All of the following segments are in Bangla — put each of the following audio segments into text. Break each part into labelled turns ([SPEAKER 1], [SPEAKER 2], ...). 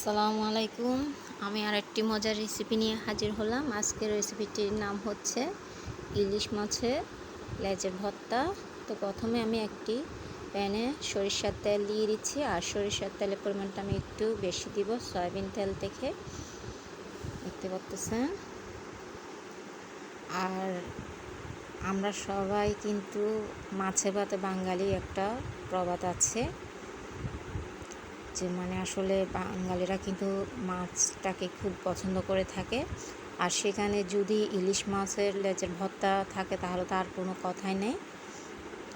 [SPEAKER 1] আসসালামু আলাইকুম। আমি আর একটি মজার রেসিপি নিয়ে হাজির হলাম। আজকের রেসিপিটির নাম হচ্ছে ইলিশ মাছের লেজের ভর্তা। তো প্রথমে আমি একটি প্যানে সরিষার তেল দিয়ে দিচ্ছি, আর সরিষার তেলের পরিমাণটা আমি একটু বেশি দিব, সয়াবিন তেল থেকে। দেখতে পাচ্ছেন? আর আমরা সবাই কিন্তু মাছে ভাতে বাঙালি একটা প্রবাদ আছে। যে মানে আসলে বাঙালিরা কিন্তু মাছটাকে খুব পছন্দ করে থাকে। আর সেখানে যদি ইলিশ মাছের লেজের ভর্তা থাকে তাহলে তার কোনো কথাই নেই।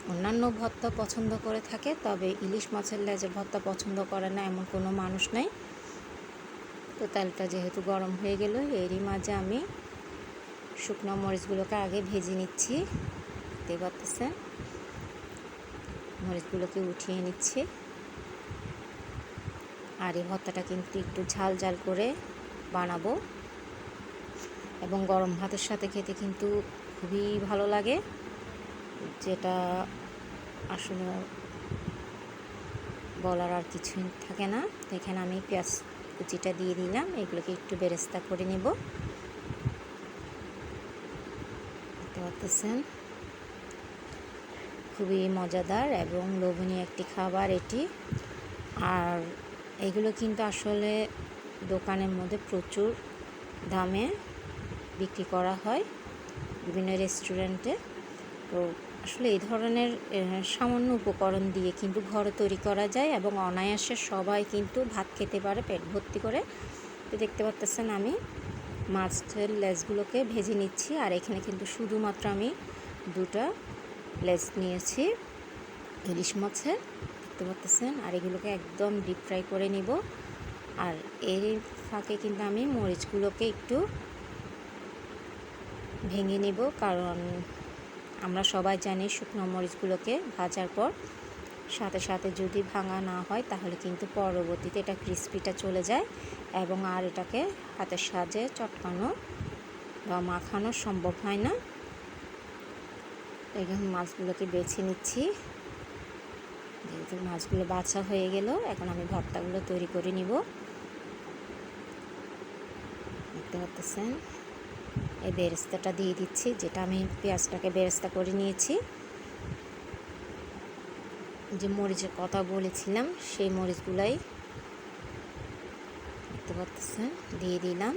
[SPEAKER 1] অন্যান্য ভর্তা পছন্দ করে থাকে, তবে ইলিশ মাছের লেজের ভর্তা পছন্দ করে না এমন কোনো মানুষ নেই। তো তেলটা যেহেতু গরম হয়ে গেল, এরই মাঝে আমি শুকনো মরিচগুলোকে আগে ভেজে নিচ্ছি। দেখতে পাচ্ছেন? মরিচগুলোকে উঠিয়ে নিচ্ছি। আর এই ভর্তাটা কিন্তু একটু ঝাল ঝাল করে বানাবো। এবং গরম ভাতের সাথে খেতে কিন্তু খুবই ভালো লাগে, যেটা আসলে বলার আর কিছুই থাকে না। এখানে আমি পেঁয়াজ কুচিটা দিয়ে দিলাম, এগুলোকে একটু বেরেস্তা করে নেব। দেখতে খুবই মজাদার এবং লোভনীয় একটি খাবার এটি। আর এগুলো কিন্তু আসলে দোকানের মধ্যে প্রচুর দামে বিক্রি করা হয় বিভিন্ন রেস্টুরেন্টে। তো আসলে এই ধরনের সামান্য উপকরণ দিয়ে কিন্তু ঘরে তৈরি করা যায় এবং অনায়াসে সবাই কিন্তু ভাত খেতে পারে, পেট ভর্তি করে। তো দেখতে পাচ্তেছেন আমি মাছের লেসগুলোকে ভেজে নিচ্ছি আর এখানে কিন্তু শুধুমাত্র আমি দুটা লেস নিয়েছি, ইলিশ মাছের। দেখতে পাচ্ছেন আর এগুলোকে একদম ডিপ ফ্রাই করে নিব। আর এর ফাঁকে কিন্তু আমি মরিচগুলোকে একটু ভেঙে নিব। কারণ আমরা সবাই জানি শুকনো মরিচগুলোকে ভাজার পর সাথে সাথে যদি ভাঙা না হয়, তাহলে কিন্তু পরবর্তীতে এটা ক্রিস্পিটা চলে যায় এবং আর এটাকে হাতের সাহায্যে চটকানো বা মাখানো সম্ভব হয় না। এখানে মাছগুলোকে বেছে নিচ্ছি। যেহেতু মাছগুলো বাছা হয়ে গেল, এখন আমি ভর্তাগুলো তৈরি করে নিব। দেখতে পাচ্ছেন? এই বেরেস্তাটা দিয়ে দিচ্ছি, যেটা আমি পেঁয়াজটাকে বেরেস্তা করে নিয়েছি। যে মরিচের কথা বলেছিলাম, সেই মরিচগুলাই দেখতে পাচ্ছেন? দিয়ে দিলাম।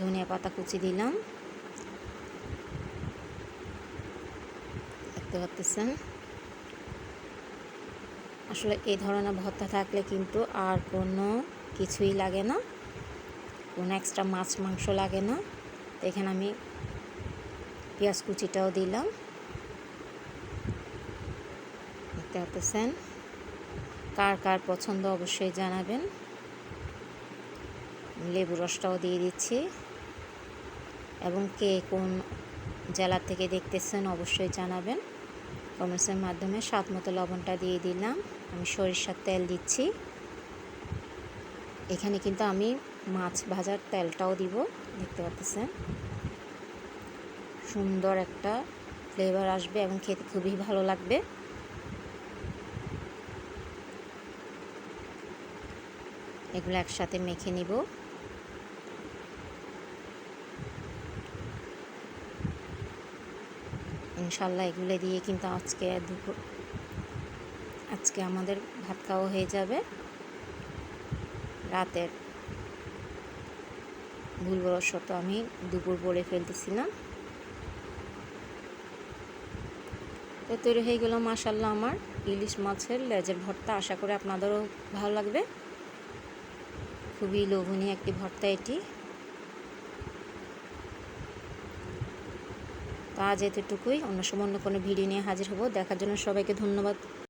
[SPEAKER 1] ধনিয়া পাতা কুচি দিলাম। দেখতে পাচ্ছেন? আসলে এই ধরনের ভর্তা থাকলে কিন্তু আর কোনো কিছুই লাগে না। কোনো এক্সট্রা মাছ, মাংস লাগে না। এখানে আমি পেঁয়াজ কুচিটাও দিলাম। দেখতে পাচ্ছেন? কার কার পছন্দ অবশ্যই জানাবেন। লেবু রসটাও দিয়ে দিচ্ছি। এবং কে কোন জেলা থেকে দেখতেছেন অবশ্যই জানাবেন। কমেন্টসের মাধ্যমে স্বাদ মতো লবণটা দিয়ে দিলাম। আমি সরিষার তেল দিচ্ছি। এখানে কিন্তু আমি মাছ ভাজার তেলটাও দিব, দেখতে পাচ্ছেন? সুন্দর একটা ফ্লেভার আসবে এবং খেতে খুবই ভালো লাগবে। এগুলো একসাথে মেখে নিব। ইনশাল্লাহ এগুলো দিয়ে কিন্তু আজকে দুপুর, আজকে আমাদের ভাত খাওয়া হয়ে যাবে। রাতের ভুলবশত আমি দুপুর বলে ফেলতেছিলাম। তো তৈরি হয়ে গেল মাসাল্লাহ আমার ইলিশ মাছের লেজের ভর্তা। আশা করি আপনাদেরও ভালো লাগবে। খুবই লোভনীয় একটি ভর্তা এটি। তো আজ এতটুকুই। অন্য সময় অন্য কোনো ভিডিও নিয়ে হাজির হব। দেখার জন্য সবাইকে ধন্যবাদ।